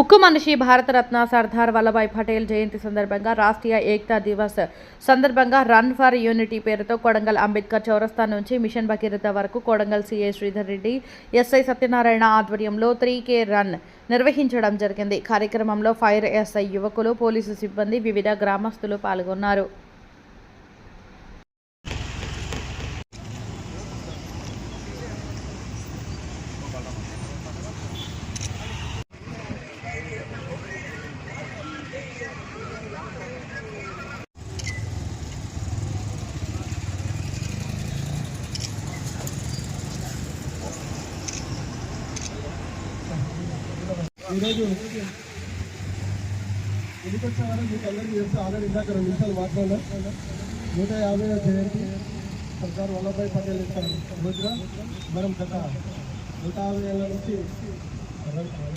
ఉక్కు మనిషి భారతరత్న సర్దార్ వల్లభాయ్ పటేల్ జయంతి సందర్భంగా రాష్ట్రీయ ఏక్తా దివస్ సందర్భంగా రన్ ఫర్ యూనిటీ పేరుతో కొడంగల్ అంబేద్కర్ చౌరస్తా నుంచి మిషన్ భగీరథ వరకు కొడంగల్ సీఏ శ్రీధర్ రెడ్డి ఎస్ఐ సత్యనారాయణ ఆధ్వర్యంలో త్రీ కే రన్ నిర్వహించడం జరిగింది. కార్యక్రమంలో ఫైర్ ఎస్ఐ యువకులు పోలీసు సిబ్బంది వివిధ గ్రామస్తులు పాల్గొన్నారు. ఈరోజు ఎందుకొచ్చామని మీకు అందరికీ తెలుసు ఆల్రెడీ ఇందాక రెండు నిమిషాలు మాట్లాడినా. నూట యాభై జయంతి సర్దార్ వల్లభాయ్ పటేల్ యొక్క రోజున మనం గత నూట యాభై ఏళ్ళ నుంచి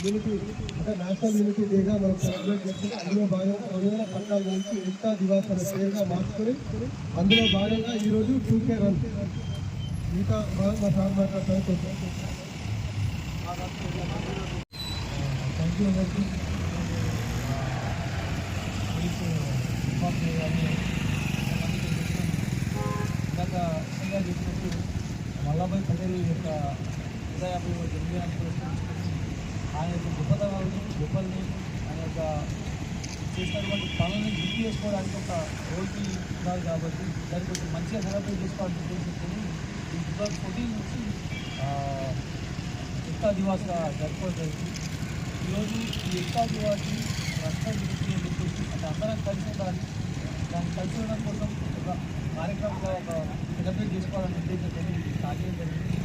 యూనిటీ అంటే నేషనల్ యూనిటీ డేగా మనం సెలబ్రేట్ చేసుకుంటే అందులో భాగంగా రెండు వేల పద్నాలుగు నుంచి ఏక్తా దివాస్ అనే పేరుగా మార్చుకొని అందులో భాగంగా ఈరోజు టూకే రన్ ఇంకా మా సార్ మాట్లాడతాను కొంచెం థ్యాంక్ యూ అందరికీ ఇందాక ఎస్ఐగా చెప్పినట్టు వల్లభాయ్ పటేల్ యొక్క హృదయాభి జన్మదినాన్ని పురస్కరించుకుని ఆయన యొక్క గొప్పతనాలను గొప్పల్ని ఆయన యొక్క చేసినటువంటి పనులను గుర్తు చేసుకోవడానికి ఒక రోజు ఉన్నారు కాబట్టి దాన్ని కొంచెం మంచిగా సెలబ్రేట్ చేసుకోవాలని ఉద్దేశించుకొని ఈ టూ థౌజండ్ ఫోర్టీన్ నుంచి ఎక్తా దివాస్గా జరుపుకోవడం జరిగింది. ఈరోజు ఈ ఎక్తా దివాస్ని రాష్ట్ర విముక్తి అని చెప్పేసి అంటే అందరం కలిసి ఉండాలి దాన్ని కలిసి ఉండడం కోసం ఒక కార్యక్రమంగా ఒక సెలబ్రేట్ చేసుకోవాలని ఉద్దేశంతో ఇది స్టార్ట్ చేయడం జరిగింది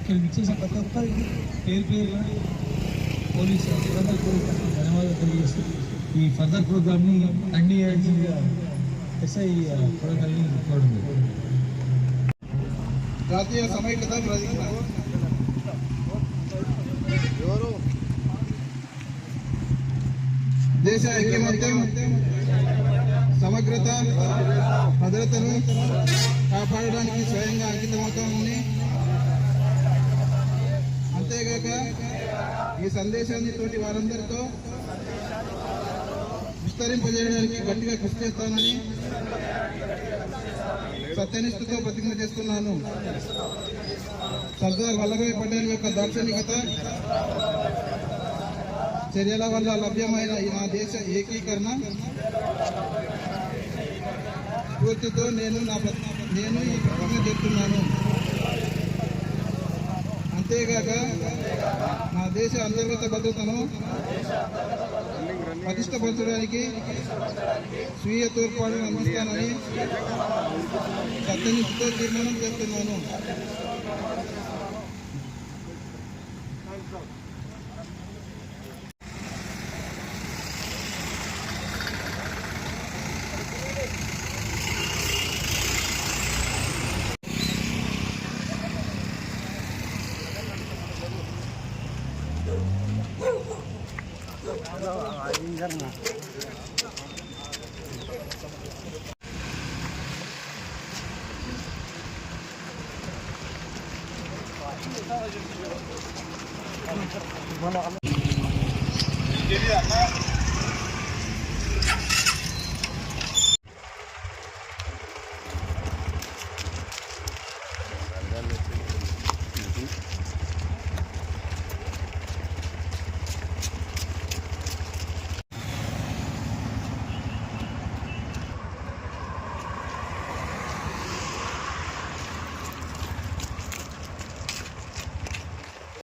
ఇక్కడ ఇచ్చేసిన ప్రతి ఒక్కరికి పేరు పేరుగా పోలీస్ సిబ్బంది కూడా ధన్యవాదాలు తెలియజేస్తూ ఈ ఫర్దర్ ప్రోగ్రామ్ని అన్ని ఎస్ఐ కొడగల్ని కోవడం జాతీయ సమైక్యత ప్రతిజ్ఞ దేశ ఐక్యమత్యం సమగ్రత భద్రతను కాపాడడానికి స్వయంగా అంకితమవుతామని అంతేగాక ఈ సందేశాన్ని తోటి వారందరితో విస్తరింపజేయడానికి గట్టిగా కృషి చేస్తానని సత్యనిష్ఠతో ప్రతిజ్ఞ చేస్తున్నాను. సర్దార్ వల్లభాయ్ పటేల్ యొక్క దార్శనికత చర్యల వల్ల లభ్యమైన ఈ నా దేశ ఏకీకరణ. స్ఫూర్తితో నేను నా నేను ఈ ప్రకటన చేస్తున్నాను అంతేగాక నా దేశ అంతర్గత భద్రతను పటిష్టపరచడానికి స్వీయ తోడ్పాటును అందిస్తానని సత్యనిష్ఠతో తీర్మానం చేస్తున్నాను. మన